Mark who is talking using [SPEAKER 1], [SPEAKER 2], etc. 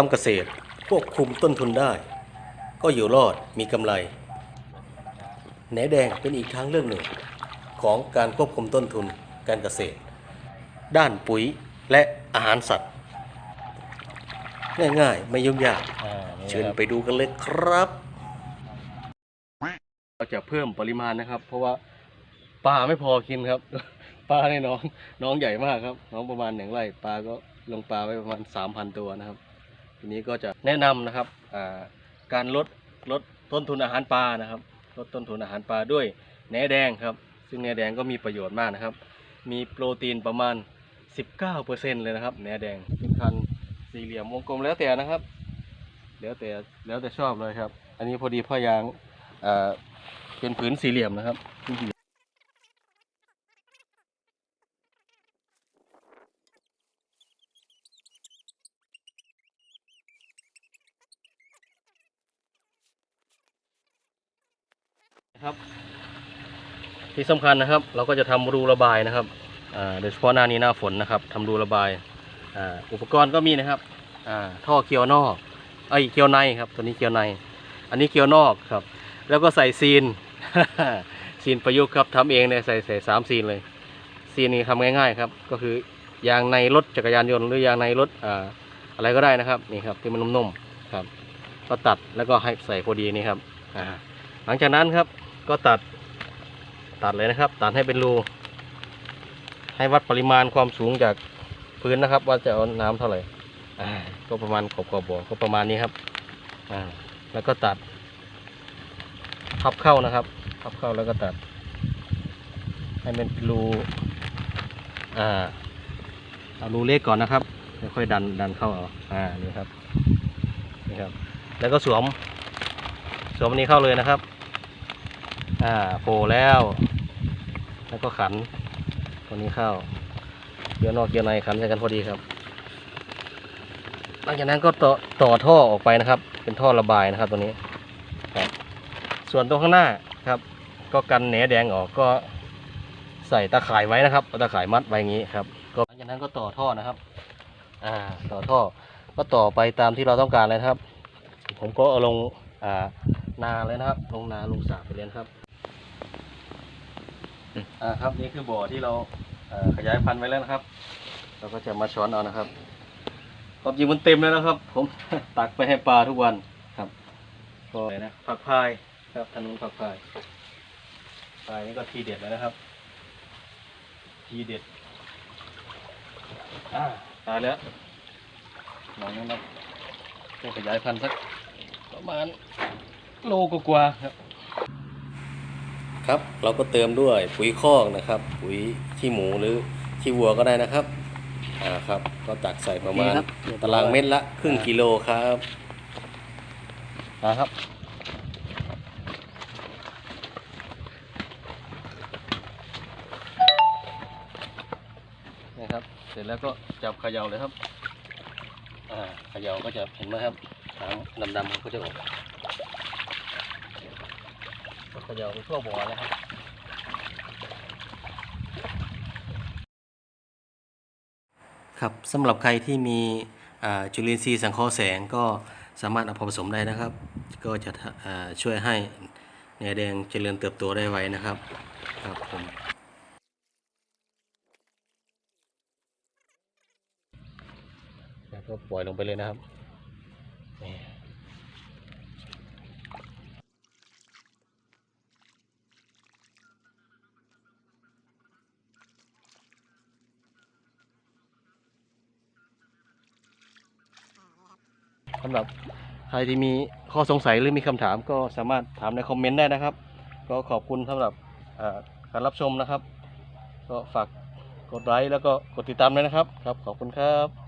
[SPEAKER 1] ทำเกษตรควบคุมต้นทุนได้ ก็อยู่รอดมีกำไรแหนแดงเป็นอีกทางเลือกหนึ่ง ของการควบคุมต้นทุนการเกษตร ด้านปุ๋ยและอาหารสัตว์ ง่ายๆ ไม่ยุ่งยาก
[SPEAKER 2] อ่านี่
[SPEAKER 1] เชิญ
[SPEAKER 2] นะครับ
[SPEAKER 1] ไปดูกันเลยครับ เราจะเพิ่มปริมาณนะครับ เพราะว่าปลาไม่พอกินครับ ปลาในน้องน้องใหญ่มากครับน้องประมาณหนึ่งไร่ปลาก็ลงปลาไว้ประมาณสามพันตัวนะครับ ทีนี้ก็จะแนะนำนะครับการลดลดต้นทุนอาหารปลานะครับ ลดต้นทุนอาหารปลาด้วยแหนแดงครับ ซึ่งแหนแดงก็มีประโยชน์มากนะครับ มีโปรตีนประมาณ 19%เลยนะครับแหนแดงเป็นพันสี่เหลี่ยมวงกลมแล้วแต่นะครับ แล้วแต่แล้วแต่ชอบเลยครับ อันนี้พอดีพ่อยางเอ่อเป็นผืนสี่เหลี่ยมนะครับ ครับ ที่สำคัญนะครับ เราก็จะทำรูระบายนะครับโดยเฉพาะหน้านี้หน้าฝนนะครับทำรูระบายอ,อุปกรณ์ก็มีนะครับท่อเกียวนอกไอ้เกียวในครับ ตัวนี้เกียวใน อันนี้เกียวนอกครับ แล้วก็ใส่ซีนซีนประยุกต์ครับทำเองเนี่ยใส่ใส่สามซีนเลยซีนนี้ทำง่ายๆครับ ก็คือยางในรถจักรยานยนต์หรือยางในรถออะไรก็ได้นะครับนี่ครับที่มันนุ่มๆครับ ก็ตัดแล้วก็ให้ใส่พอดีนี่ครับหลังจากนั้นครับ ก็ตัดตัดเลยนะครับ ตัดให้เป็นรู ให้วัดปริมาณความสูงจากพื้นนะครับ ว่าจะเอาน้ำเท่าไหร่ก็ประมาณขอบขอบบ่อก็ประมาณนี้ครับแล้วก็ตัดพับเข้านะครับพับเข้าแล้วก็ตัด ให้เป็นรูอ่าเอารูเล็กก่อนนะครับค่อยดันดันเข้าเอาอ่านี่ครับนี่ครับ แล้วก็สวมสวมนี้เข้าเลยนะครับ อ่าโผล่แล้ว แล้วก็ขันตัวนี้เข้าเกียวนอกเกียวในขันใส่กันพอดีครับ หลังจากนั้นก็ต่อต่อท่อออกไปนะครับ เป็นท่อระบายนะครับตัวนี้ครับส่วนตรงข้างหน้าครับ ก็กันแหนแดงออกก็ใส่ตะข่ายไว้นะครับเอาตะข่ายมัดไว้อย่างนี้ครับ ก็หลังจากนั้นก็ต่อท่อนะครับ อ่า ต่อท่อ ก็ต่อไปตามที่เราต้องการเลยครับ ผมก็เอาลงอ่านาเลยนะครับ ลงนาลงสระไปเลยครับ อ่าครับนี่คือบ่อที่เราเอ่อขยายพันธุ์ไว้แล้วนะครับ เราก็จะมาช้อนเอานะครับความจริงมันเต็มแล้วนะครับ ผม ตักไปให้ปลาทุกวันครับก็อะไรนะผักพายครับทางนุนผักพายพายนี่ก็ทีเด็ดแล้วนะครับ ทีเด็ดอ่าตายแล้วหลังนั้นนะก็ขยายพันธุ์สักประมาณโลกว่าครับ ครับ เราก็เติมด้วยปุ๋ยคอกนะครับ ปุ๋ยขี้หมูหรือขี้วัวก็ได้นะครับอ่าครับก็ตักใส่ประมาณ
[SPEAKER 2] นี่ครับ
[SPEAKER 1] ตารางเม็ดละครึ่งกิโลครับนะครับนี่ครับ เสร็จแล้วก็จับเขย่าเลยครับ อ่าเขย่าก็จะเห็นไหมครับหางดำๆมันก็จะออก ก็เขย่าไปทั่วบ่อเลยครับครับสำหรับใครที่มีอ่าจุลินทรีย์สังเคราะห์แสงก็สามารถเอาผสมได้นะครับ ก็จะทะอ่าช่วยให้แหนแดงเจริญเติบโตได้ไวนะครับครับผมแล้วก็ปล่อยลงไปเลยนะครับนี่ สำหรับใครที่มีข้อสงสัยหรือมีคำถามก็สามารถถามในคอมเมนต์ได้นะครับ ก็ขอบคุณสำหรับการรับชมนะครับ ก็ฝากกดไลค์แล้วก็กดติดตามด้วยนะครับ ครับ ขอบคุณครับ